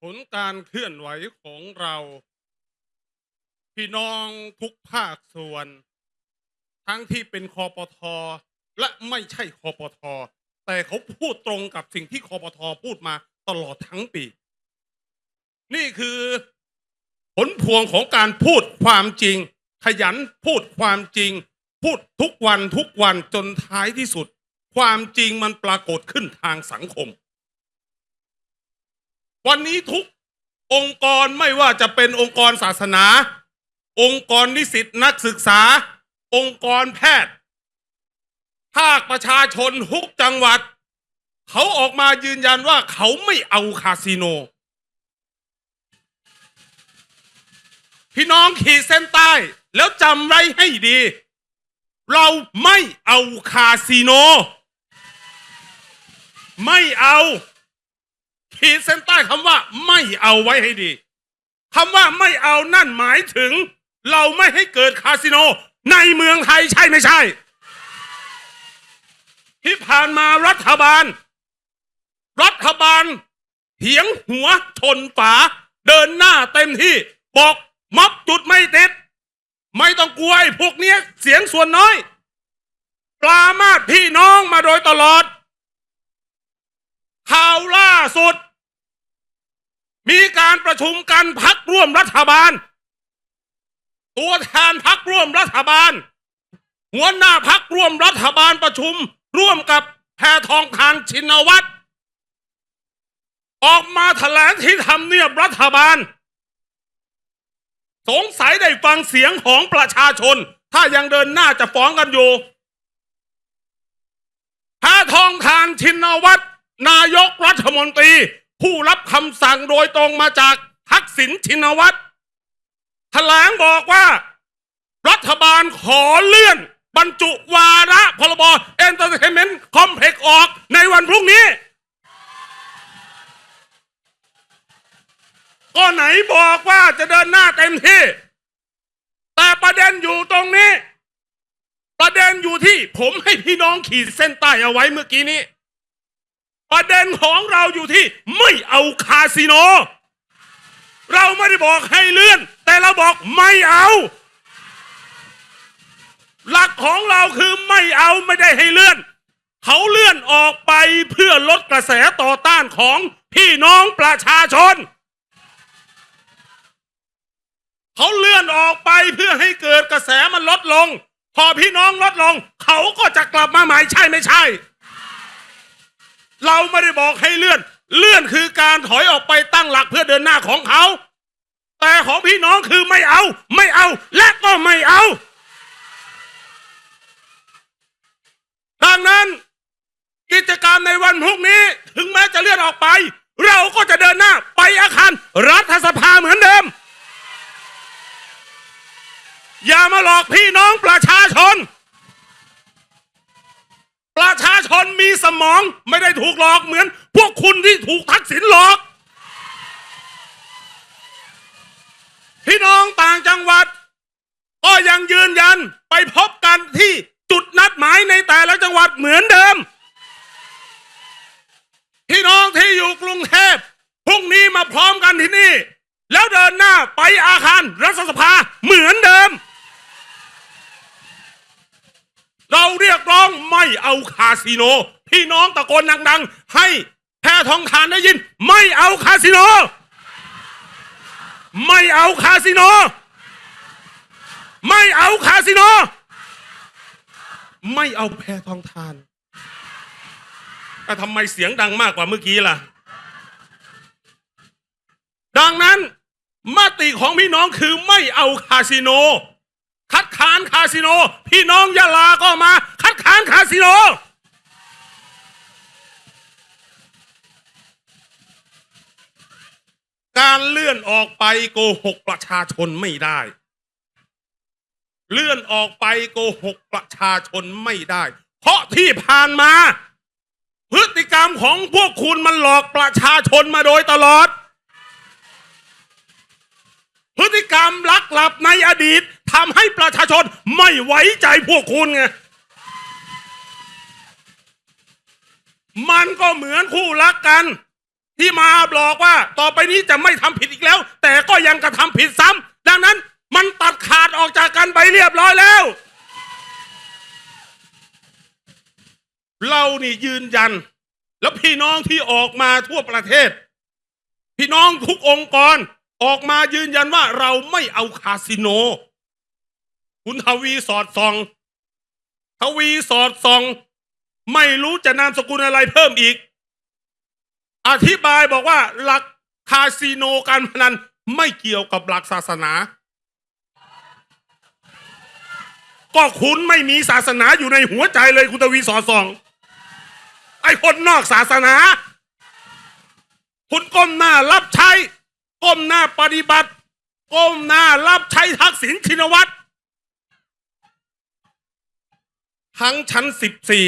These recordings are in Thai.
ผลการเคลื่อนไหวของเรา พี่น้องทุกภาคส่วน ทั้งที่เป็นคอปทอและไม่ใช่คอปทอแต่เขาพูดตรงกับสิ่งที่คอปทอพูดมาตลอดทั้งปี นี่คือผลพวงของการพูดความจริง ขยันพูดความจริง พูดทุกวันทุกวันจนท้ายที่สุด ความจริงมันปรากฏขึ้นทางสังคม วันนี้ทุกองค์กรไม่ว่าจะเป็นองค์กรศาสนา องค์กรนิสิตนักศึกษา องค์กรแพทย์ ภาคประชาชนทุกจังหวัด เขาออกมายืนยันว่าเขาไม่เอาคาสิโน พี่น้องขีดเส้นใต้แล้วจำไว้ให้ดี เราไม่เอาคาสิโน ไม่เอา ขีดเส้นใต้คำว่าไม่เอาไว้ให้ดีคำว่าไม่เอานั่นหมายถึง เราไม่ให้เกิดคาสิโนในเมืองไทยใช่ไม่ใช่ ที่ผ่านมารัฐบาล รัฐบาลเถียงหัวชนฝา เดินหน้าเต็มที่ บอกม็อบจุดไม่ติด ไม่ต้องกลัวไอ้พวกเนี้ยเสียงส่วนน้อย ปลามาดพี่น้องมาโดยตลอด ข่าวล่าสุด มีการประชุมกันพักร่วมรัฐบาล ตัวแทนพักร่วมรัฐบาล หัวหน้าพักร่วมรัฐบาลประชุม ร่วมกับแพทองทานชินวัตรออกมาแถลงที่ทำเนียบรัฐบาล สงสัยได้ฟังเสียงของประชาชน ถ้ายังเดินหน้าจะฟ้องกันอยู่แพทองทานชินวัตร นายกรัฐมนตรี ผู้รับคำสั่งโดยตรงมาจากทักษิณชินวัตรแถลงบอกว่า รัฐบาลขอเลื่อน บรรจุวาระพรบเอนเตอร์เทนเมนต์คอมเพล็กออกในวันพรุ่งนี้ ก็ไหนบอกว่าจะเดินหน้าเต็มที่ แต่ประเด็นอยู่ตรงนี้ ประเด็นอยู่ที่ผมให้พี่น้องขีดเส้นใต้เอาไว้เมื่อกี้นี้ ประเด็นของเราอยู่ที่ไม่เอาคาสิโน เราไม่ได้บอกให้เลื่อน แต่เราบอกไม่เอา หลักของเราคือไม่เอาไม่ได้ให้เลื่อน เขาเลื่อนออกไปเพื่อลดกระแสต่อต้านของพี่น้องประชาชน เขาเลื่อนออกไปเพื่อให้เกิดกระแสมันลดลง พอพี่น้องลดลง เขาก็จะกลับมาใหม่ใช่ไม่ใช่ เราไม่ได้บอกให้เลื่อน เลื่อนคือการถอยออกไปตั้งหลักเพื่อเดินหน้าของเขา แต่ของพี่น้องคือไม่เอา ไม่เอา และก็ไม่เอา ดังนั้น กิจกรรมในวันพรุ่งนี้ถึงแม้จะเลื่อนออกไป เราก็จะเดินหน้าไปอาคารรัฐสภาเหมือนเดิม อย่ามาหลอกพี่น้องประชาชน สมองไม่ได้ถูกหลอกเหมือน พวกคุณที่ถูกทักษิณหลอก พี่น้องต่างจังหวัด ก็ยังยืนยันไปพบกันที่จุดนัดหมายในแต่ละจังหวัดเหมือนเดิม พี่น้องที่อยู่กรุงเทพพรุ่งนี้มาพร้อมกันที่นี่ แล้วเดินหน้าไปอาคารรัฐสภาเหมือนเดิม เราเรียกร้องไม่เอาคาสิโน พี่น้องตะโกนดัง ๆ ให้แพทองทานได้ยิน ไม่เอาคาสิโน ไม่เอาคาสิโน ไม่เอาคาสิโน ไม่เอาแพทองทานแต่ทำไมเสียงดังมากกว่าเมื่อกี้ล่ะ ดังนั้นมติของพี่น้องคือไม่เอาคาสิโน คัดค้านคาสิโน พี่น้องยะลาก็มา คัดค้านคาสิโน การเลื่อนออกไปโกหกประชาชนไม่ได้ เลื่อนออกไปโกหกประชาชนไม่ได้ เพราะที่ผ่านมา พฤติกรรมของพวกคุณมันหลอกประชาชนมาโดยตลอด พฤติกรรมลักหลับในอดีตทำให้ประชาชนไม่ไว้ใจพวกคุณไงมันก็เหมือนคู่รักกัน ที่มาบอกว่า ต่อไปนี้จะไม่ทำผิดอีกแล้ว แต่ก็ยังกระทำผิดซ้ำดังนั้นมันตัดขาดออกจากกันไปเรียบร้อยแล้ว เรานี่ยืนยัน แล้วพี่น้องที่ออกมาทั่วประเทศ พี่น้องทุกองค์กร ออกมายืนยันว่าเราไม่เอาคาสิโน คุณทวีสอดส่อง ทวีสอดส่อง ไม่รู้จะนามสกุลอะไรเพิ่มอีก อธิบายบอกว่าหลักคาสิโนการพนันไม่เกี่ยวกับหลักศาสนา ก็คุณไม่มีศาสนาอยู่ในหัวใจเลยคุณทวีสอดส่อง ไอ้คนนอกศาสนา คุณก้มหน้ารับใช้ ก้มหน้าปฏิบัติ ก้มหน้ารับใช้ทักษิณชินวัตรทั้งชั้นสิบสี่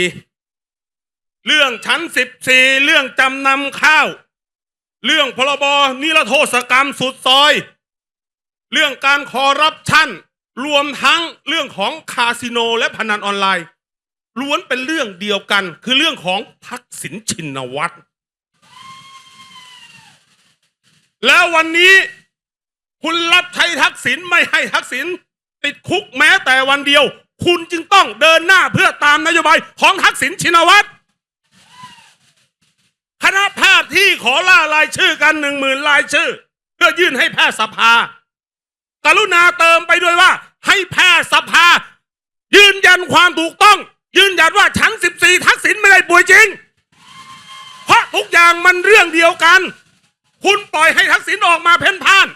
เรื่องชั้นสิบสี่เรื่องจำนำข้าว เรื่องพรบนิรโทษกรรมสุดซอย เรื่องการคอร์รัปชันรวมทั้งเรื่องของคาสิโนและพนันออนไลน์ล้วนเป็นเรื่องเดียวกัน คือเรื่องของทักษิณชินวัตร แล้ววันนี้คุณรับใช้ทักษิณไม่ให้ทักษิณติดคุกแม้แต่วันเดียว คุณจึงต้องเดินหน้าเพื่อตามนโยบายของทักษิณชินวัตรคณะแพทย์ที่ขอล่ารายชื่อกันหนึ่งหมื่นรายชื่อ เพื่อยื่นให้แพทยสภา กรุณาเติมไปด้วยว่า ให้แพทยสภา ยืนยันความถูกต้อง ยืนยันว่าชั้น14 ทักษิณไม่ได้ป่วยจริง เพราะทุกอย่างมันเรื่องเดียวกัน คุณปล่อยให้ทักษิณออกมาเพ่นพ่าน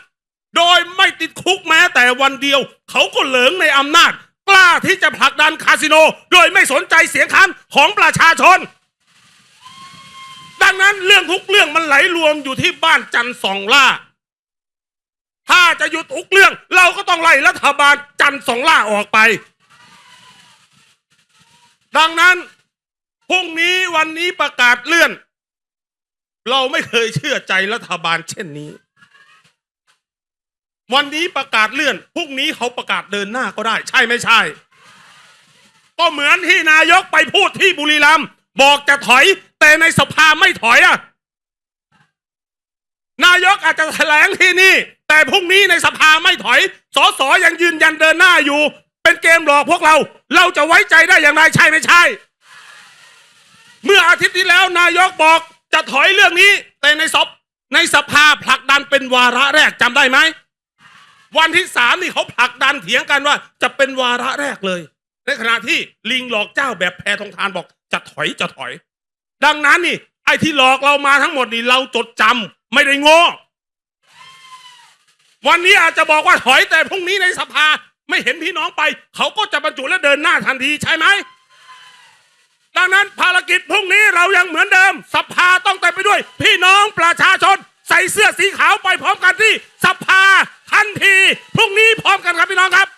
โดยไม่ติดคุกแม้แต่วันเดียว เขาก็เหลิงในอำนาจ กล้าที่จะผลักดันคาสิโน โดยไม่สนใจเสียงค้านของประชาชน ดังนั้นเรื่องทุกเรื่องมันไหลรวมอยู่ที่บ้านจันทร์สองล่า ถ้าจะหยุดทุกเรื่อง เราก็ต้องไล่รัฐบาลจันทร์สองล่าออกไป ดังนั้นพรุ่งนี้วันนี้ประกาศเลื่อน เราไม่เคยเชื่อใจรัฐบาลเช่นนี้ วันนี้ประกาศเลื่อนพรุ่งนี้เขาประกาศเดินหน้าก็ได้ ใช่ไม่ใช่ ก็เหมือนที่นายกไปพูดที่บุรีรัมย์บอกจะถอย แต่ในสภาไม่ถอยอะ นายกอาจจะแถลงที่นี่ แต่พรุ่งนี้ในสภาไม่ถอย สสยังยืนยันเดินหน้าอยู่ เป็นเกมหลอกพวกเรา เราจะไว้ใจได้อย่างไรใช่ไม่ใช่ เมื่ออาทิตย์ที่แล้วนายกบอก จะถอยเรื่องนี้ แต่ในสภในสภาผลักดันเป็นวาระแรกจำได้ไหมวันที่สามนี่เขาผลักดันเถียงกันว่า จะเป็นวาระแรกเลย ในขณะที่ลิงหลอกเจ้าแบบแพทองทานบอกจะถอยจะถอย ดังนั้นนี่ไอ้ที่หลอกเรามาทั้งหมดนี่เราจดจำไม่ได้โง่วันนี้อาจจะบอกว่าถอยแต่พรุ่งนี้ในสภาไม่เห็นพี่น้องไป เขาก็จะบรรจุและเดินหน้าทันทีใช่ไหม ดังนั้นภารกิจพรุ่งนี้เรายังเหมือนเดิม สภาต้องเต็มไปด้วย พี่น้องประชาชน ใส่เสื้อสีขาวไปพร้อมกันที่สภาทันที พรุ่งนี้พร้อมกันครับพี่น้องครับ